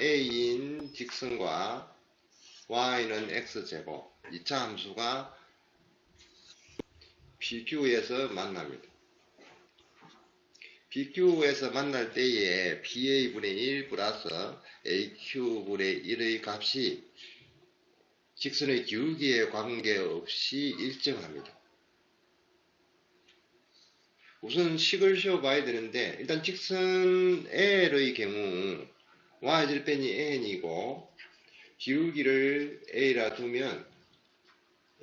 a인 직선과 y는 x제곱 2차 함수가 PQ에서 만납니다. PQ에서 만날 때에 PA분의 1 플러스 AQ분의 1의 값이 직선의 기울기에 관계없이 일정합니다. 우선 식을 세워봐야 되는데 일단 직선 L의 경우 y질 뺀이 n이고 기울기를 a라 두면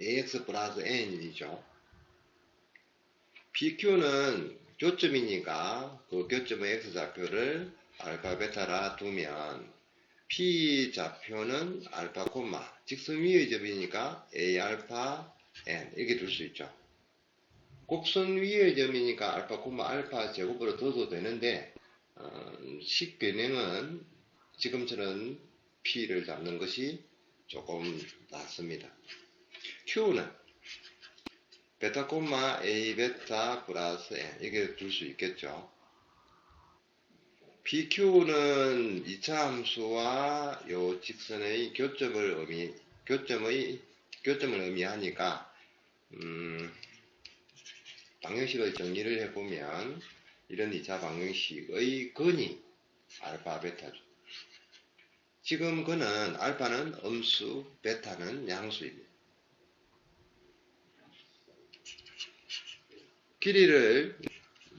ax 플러스 n이죠. PQ는 교점이니까 그 교점의 x좌표를 알파 베타라 두면 P 좌표는 알파 콤마 직선 위의 점이니까 A 알파 N 이렇게 둘 수 있죠. 곡선 위의 점이니까 알파 콤마 알파 제곱으로 둬도 되는데 어, 식변형은 지금처럼 P를 잡는 것이 조금 낫습니다. Q는 베타 콤마 A 베타 플러스 N 이렇게 둘 수 있겠죠. PQ는 2차 함수와 요 직선의 교점을 의미, 교점의, 교점을 의미하니까, 음, 방정식의 정리를 해보면, 이런 2차 방정식의 근이 알파, 베타죠. 지금 그는 알파는 음수, 베타는 양수입니다. 길이를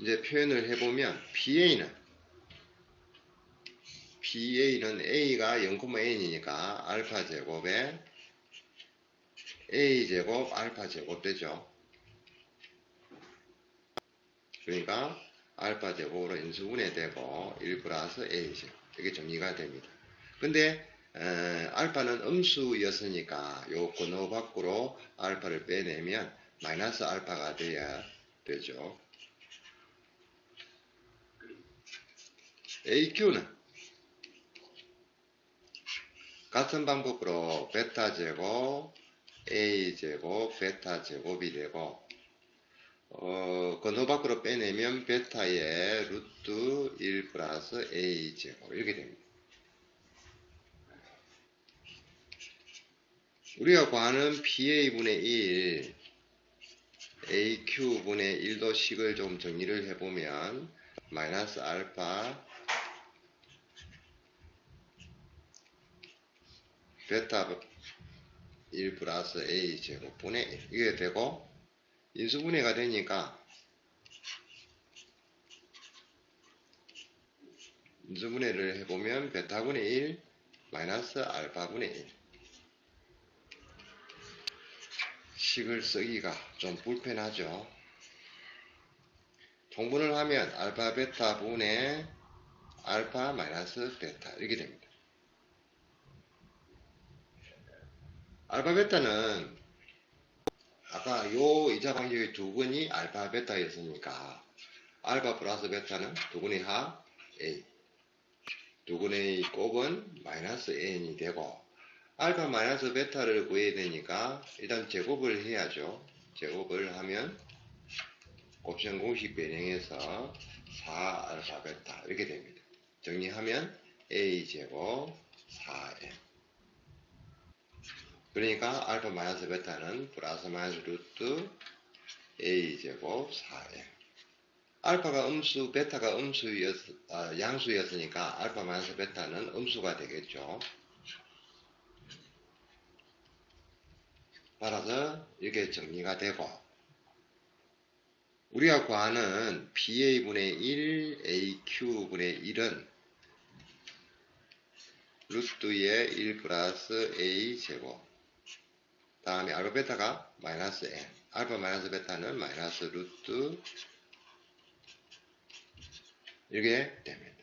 이제 표현을 해보면, PA는 PA는 A가 0,n이니까 알파 제곱에 A 제곱 알파 제곱 되죠. 그러니까 알파 제곱으로 인수분해 되고 1 플러스 A 제곱 이게 정리가 됩니다. 근데 에, 알파는 음수였으니까 요 근호 밖으로 알파를 빼내면 마이너스 알파가 돼야 되죠. AQ는 같은 방법으로 베타 제곱, A 제곱, 베타 제곱이 되고 어, 건호 밖으로 빼내면 베타의 루트 1 플러스 A 제곱 이렇게 됩니다. 우리가 구하는 PA분의 1, AQ분의 1도 식을 좀 정리를 해보면 마이너스 알파 베타 1 플러스 A 제곱분의 1 이게 되고 인수분해가 되니까 인수분해를 해보면 베타분의 1 마이너스 알파분의 1 식을 쓰기가 좀 불편하죠. 통분을 하면 알파 베타 분의 알파 마이너스 베타 이렇게 됩니다. 알파 베타는 아까 요 이자 방정의 두 근이 알파 베타였으니까 알파 플러스 베타는 두 근의 하 A 두 근의 곱은 마이너스 n이 되고 알파 마이너스 베타를 구해야 되니까 일단 제곱을 해야죠. 제곱을 하면 곱셈 공식 변형해서 4 알파 베타 이렇게 됩니다. 정리하면 a 제곱 4n 그러니까 알파 마이너스 베타는 플러스 마이너스 루트 a 제곱 4n 알파가 음수, 베타가 음수였, 아, 양수였으니까 알파 마이너스 베타는 음수가 되겠죠. 따라서 이렇게 정리가 되고 우리가 구하는 BA분의 1, AQ분의 1은 루트의 1 플러스 A 제곱 다음에 알파 베타가 마이너스 N 알파 마이너스 베타는 마이너스 루트 이렇게 됩니다.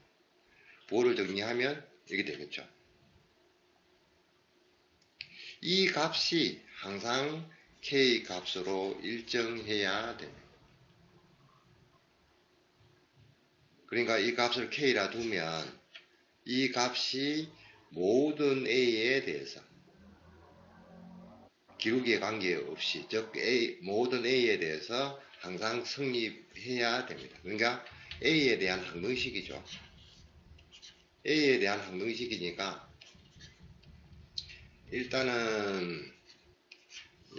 보를 정리하면 이렇게 되겠죠. 이 값이 항상 k 값으로 일정해야 됩니다. 그러니까 이 값을 k라 두면 이 값이 모든 a에 대해서 기울기에 관계없이 즉 a, 모든 a에 대해서 항상 성립해야 됩니다. 그러니까 a에 대한 항등식이죠. A에 대한 항등식이니까 일단은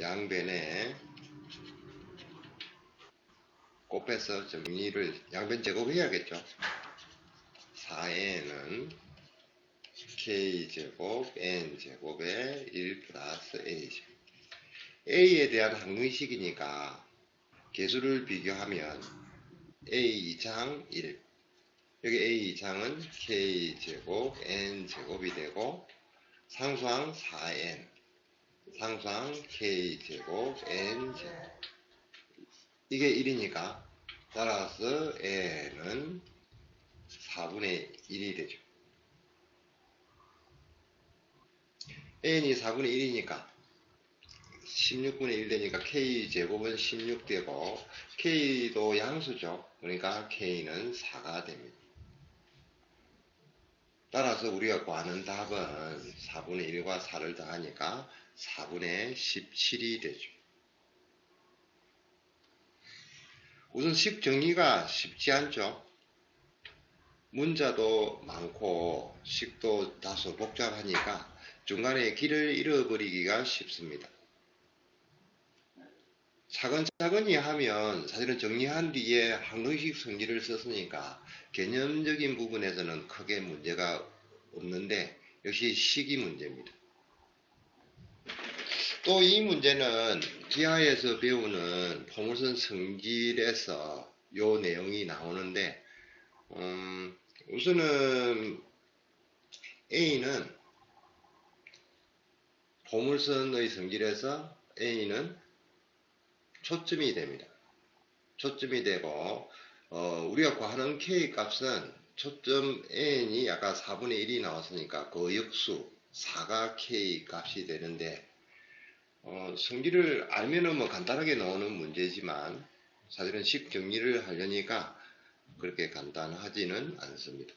양변에 곱해서 정리를 양변 제곱해야겠죠. 4n은 k제곱 n제곱에 1 플러스 a제곱 a에 대한 항등식이니까 개수를 비교하면 a 2창 1 여기 a 2창은 k제곱 n제곱이 되고 상수항 4n 상수항 k제곱 n제곱 이게 1이니까 따라서 n은 4분의 1이 되죠. n이 4분의 1이니까 16분의 1 되니까 k제곱은 16 되고 k도 양수죠. 그러니까 k는 4가 됩니다. 따라서 우리가 구하는 답은 4분의 1과 4를 더하니까 4분의 17이 되죠. 우선 식 정리가 쉽지 않죠. 문자도 많고 식도 다소 복잡하니까 중간에 길을 잃어버리기가 쉽습니다. 차근차근히 하면 사실은 정리한 뒤에 항등식 성질을 썼으니까 개념적인 부분에서는 크게 문제가 없는데 역시 식이 문제입니다. 또 이 문제는 기하에서 배우는 포물선 성질에서 요 내용이 나오는데 음, 우선은 A는 포물선의 성질에서 A는 초점이 됩니다. 초점이 되고 어, 우리가 구하는 K 값은 초점 n이 아까 4분의 1이 나왔으니까 그 역수 4가 K 값이 되는데 어, 성질을 알면은 뭐 간단하게 나오는 문제지만 사실은 식 정리를 하려니까 그렇게 간단하지는 않습니다.